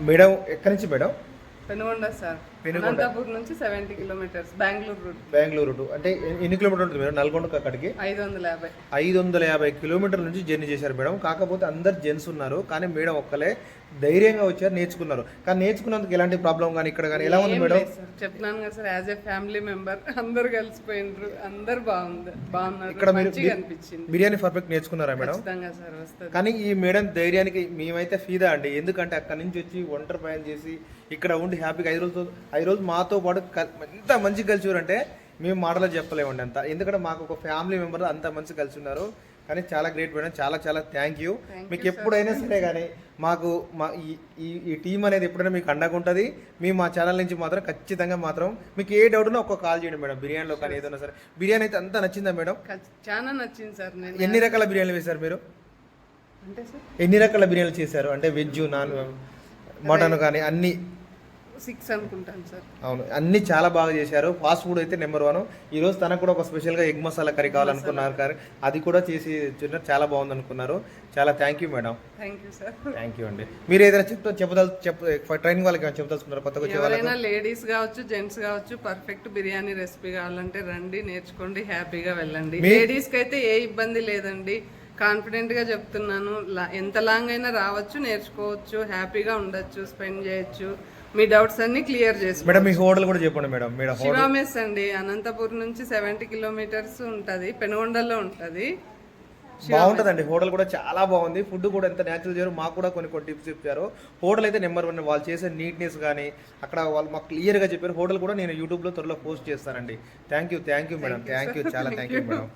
Madam ఎక్కడి నుంచి madam? Penugonda sir. Anantapur నుంచి seventy kilometres Bengaluru route. Bengaluru to అంటే ఎన్ని- కిలోమీటర్ ఉంటుంది మేడం నల్గొండ అక్కడికి ఐదు వందల యాభై. ఐదు వందల యాభై కిలోమీటర్ల నుంచి జర్నీ చేశారు మేడం. కాకపోతే అందరు జెంట్స్ ఉన్నారు. కానీ మేడం ఒక్కలే ధైర్యంగా వచ్చారు నేర్చుకున్నారు. కానీ నేర్చుకున్నందుకు ఎలాంటి ప్రాబ్లం కానీ ఇక్కడ కానీ ఎలా ఉంది మేడం? చెప్తున్నాను కదా sir as a family member అందరు కలిసిపోయినరు అందరు బాగుంది బాగున్నారు. ఇక్కడ మంచిగా అనిపించింది. బిర్యానీ పర్ఫెక్ట్ నేర్చుకున్నారా మేడం? ఖచ్చితంగా సార్ వస్తుంది. కానీ ఈ మేడం ధైర్యానికి మేమైతే ఫీదా అండి. ఎందుకంటే అక్కడి నుంచి వచ్చి ఒంటరి ప్రయాణం చేసి ఇక్కడ ఉండి హ్యాపీగా ఐదు రోజులు ఐదు రోజులు మాతో పాటు ఎంత మంచి కలిసి అంటే మేము మాటలో చెప్పలేమండి అంత. ఎందుకంటే మాకు ఒక ఫ్యామిలీ మెంబర్ అంత మంచి కలిసి ఉన్నారు కానీ చాలా గ్రేట్ మేడం చాలా చాలా థ్యాంక్ యూ మీకు ఎప్పుడైనా సరే కానీ మాకు మా ఈ ఈ- టీం అనేది ఎప్పుడైనా మీకు అండగా ఉంటుంది. మేము మా ఛానల్ నుంచి మాత్రం ఖచ్చితంగా మాత్రం మీకు ఏ డౌట్ ఉన్నా ఒక్క కాల్ చేయండి మేడం. బిర్యానీలో కానీ ఏదైనా సరే. బిర్యానీ అయితే అంతా నచ్చిందా మేడం? చాలా నచ్చింది సార్ నేను. ఎన్ని రకాల బిర్యానీలు వేశారు మీరు? ఎన్ని రకాల బిర్యానీలు చేశారు? అంటే వెజ్ నాన్ మటన్ కానీ అన్ని. సిక్స్ అనుకుంటాను సార్. అవును అన్ని చాలా బాగా చేశారు. ఫాస్ట్ ఫుడ్ అయితే నెంబర్ వన్. ఈ రోజు తనకు కూడా ఒక స్పెషల్గా ఎగ్ మసాలా కర్రీ కావాలనుకున్నారు కానీ అది కూడా చేసి ఇచ్చున్నారు. చాలా బాగుంది అనుకున్నారు. చాలా thank you madam thank you sir thank you అండి. మీరు ఏదైనా చెప్తా చెప్పదలు చెప్ప ట్రైనింగ్ వాళ్ళకి ఏమైనా చెప్పదలుచుకున్నారు? కొత్తగా ఎవరైనా లేడీస్ కావచ్చు జెంట్స్ కావచ్చు పర్ఫెక్ట్ బిర్యానీ రెసిపీ కావాలంటే రండి నేర్చుకోండి హ్యాపీగా వెళ్ళండి. లేడీస్కి అయితే ఏ ఇబ్బంది లేదండి. కాన్ఫిడెంట్గా చెప్తున్నాను. ఎంత లాంగ్ అయినా రావచ్చు నేర్చుకోవచ్చు హ్యాపీగా ఉండొచ్చు స్పెండ్ చేయొచ్చు. మీ డౌట్స్ అన్ని క్లియర్ చేసుకో. మేడం మీ హోటల్ కూడా చెప్పండి మేడం. మేడం శివామెస్ అండి. అనంతపూర్ నుంచి సెవెంటీ కిలోమీటర్స్ ఉంటది. పెనుగొండలో ఉంటది. బాగుంటుందండి. హోటల్ కూడా చాలా బాగుంది. ఫుడ్ కూడా ఎంత న్యాచురల్ చేయరు. మాకు కూడా కొన్ని కొన్ని టిప్స్ చెప్పారు. హోటల్ అయితే నెంబర్ వన్ వాళ్ళు చేసే నీట్నెస్ కానీ అక్కడ వాళ్ళు మాకు క్లియర్గా చెప్పారు. హోటల్ కూడా నేను యూట్యూబ్లో త్వరలో పోస్ట్ చేస్తానండి. Thank you thank you madam thank you చాలా థ్యాంక్ యూ మేడం